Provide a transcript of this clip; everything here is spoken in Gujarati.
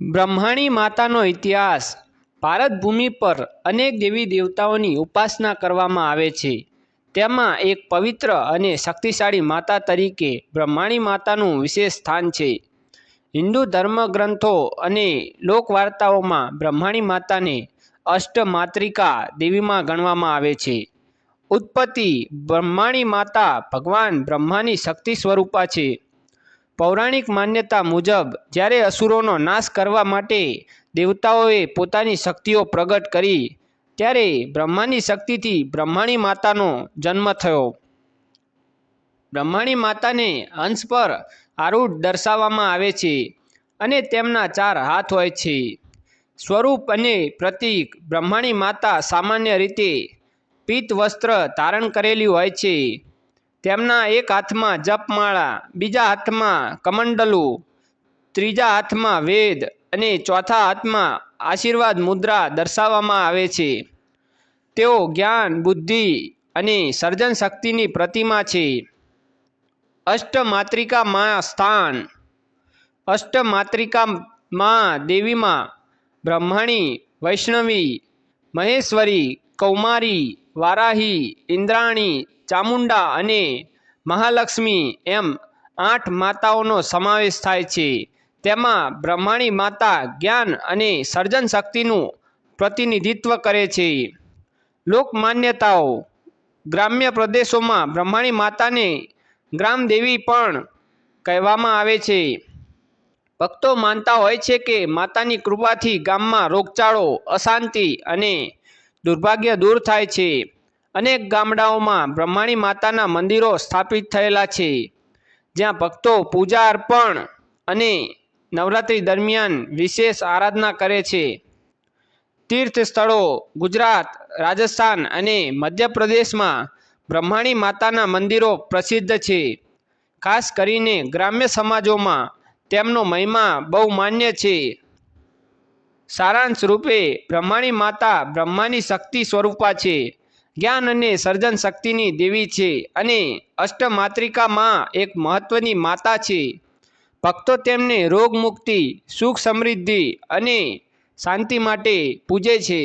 બ્રહ્માણી માતાનો ઇતિહાસ. ભારત ભૂમિ પર અનેક દેવી દેવતાઓની ઉપાસના કરવામાં આવે છે. તેમાં એક પવિત્ર અને શક્તિશાળી માતા તરીકે બ્રહ્માણી માતાનું વિશેષ સ્થાન છે. હિન્દુ ધર્મગ્રંથો અને લોકવાર્તાઓમાં બ્રહ્માણી માતાને અષ્ટમાત્રિકા દેવીમાં ગણવામાં આવે છે. ઉત્પત્તિ બ્રહ્માણી માતા ભગવાન બ્રહ્માની શક્તિ સ્વરૂપા છે. પૌરાણિક માન્યતા મુજબ, જ્યારે અસુરોનો નાશ કરવા માટે દેવતાઓએ પોતાની શક્તિઓ પ્રગટ કરી, ત્યારે બ્રહ્માની શક્તિથી બ્રહ્માણી માતાનો જન્મ થયો. બ્રહ્માણી માતાને હંસ પર આરૂઢ દર્શાવવામાં આવે છે અને તેમના ચાર હાથ હોય છે. સ્વરૂપ અને પ્રતીક બ્રહ્માણી માતા સામાન્ય રીતે પિત્ત વસ્ત્ર ધારણ કરેલી હોય છે. તેમના એક હાથમાં જપમાળા, બીજા હાથમાં કમંડલું, ત્રીજા હાથમાં વેદ અને ચોથા હાથમાં આશીર્વાદ મુદ્રા દર્શાવવામાં આવે છે. તેઓ જ્ઞાન, બુદ્ધિ અને સર્જન શક્તિની પ્રતિમા છે. અષ્ટમાત્રિકામાં સ્થાન. અષ્ટમાત્રિકામાં દેવીમાં બ્રહ્માણી, વૈષ્ણવી, મહેશ્વરી, કૌમારી, વારાહી, ઇન્દ્રાણી ચામુંડા અને મહાલક્ષ્મી એમ આઠ માતાઓનો સમાવેશ થાય છે. તેમાં બ્રહ્માણી માતા જ્ઞાન અને સર્જન શક્તિનું પ્રતિનિધિત્વ કરે છે. લોકમાન્યતાઓ, ગ્રામ્ય પ્રદેશોમાં બ્રહ્માણી માતાને ગ્રામદેવી પણ કહેવામાં આવે છે. ભક્તો માનતા હોય છે કે માતાની કૃપાથી ગામમાં રોગચાળો, અશાંતિ અને દુર્ભાગ્ય દૂર થાય છે. અનેક ગામડાઓમાં બ્રહ્માણી માતાના મંદિરો સ્થાપિત થયેલા છે, જ્યાં ભક્તો પૂજા અર્પણ અને નવરાત્રિ દરમિયાન વિશેષ આરાધના કરે છે. તીર્થ સ્થળો ગુજરાત, રાજસ્થાન અને મધ્યપ્રદેશમાં બ્રહ્માણી માતાના મંદિરો પ્રસિદ્ધ છે. ખાસ કરીને ગ્રામ્ય સમાજોમાં તેમનો મહિમા બહુ માન્ય છે. સારાંશ રૂપે બ્રહ્માણી માતા બ્રહ્માની શક્તિ સ્વરૂપા છે. જ્ઞાન અને સર્જન શક્તિની દેવી છે અને અષ્ટમાત્રિકામાં એક મહત્વની માતા છે. ભક્તો તેમને રોગ મુક્તિ સુખ સમૃદ્ધિ અને શાંતિ માટે પૂજે છે.